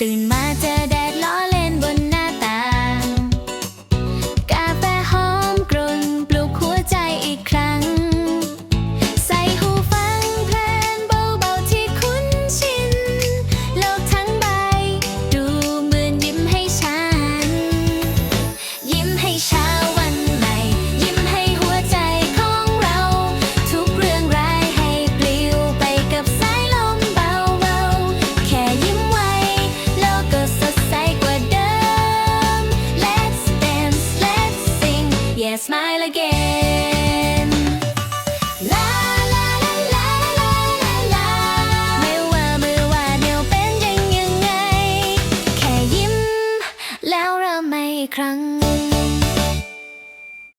ตื่นมาเจอ and smile again ลาลาลาลาลาลาลาไม่ว่าเมื่อว่าเดี๋ยวเป็นยังยังไง แค่ยิ้มแล้วเริ่มใหม่ครั้ง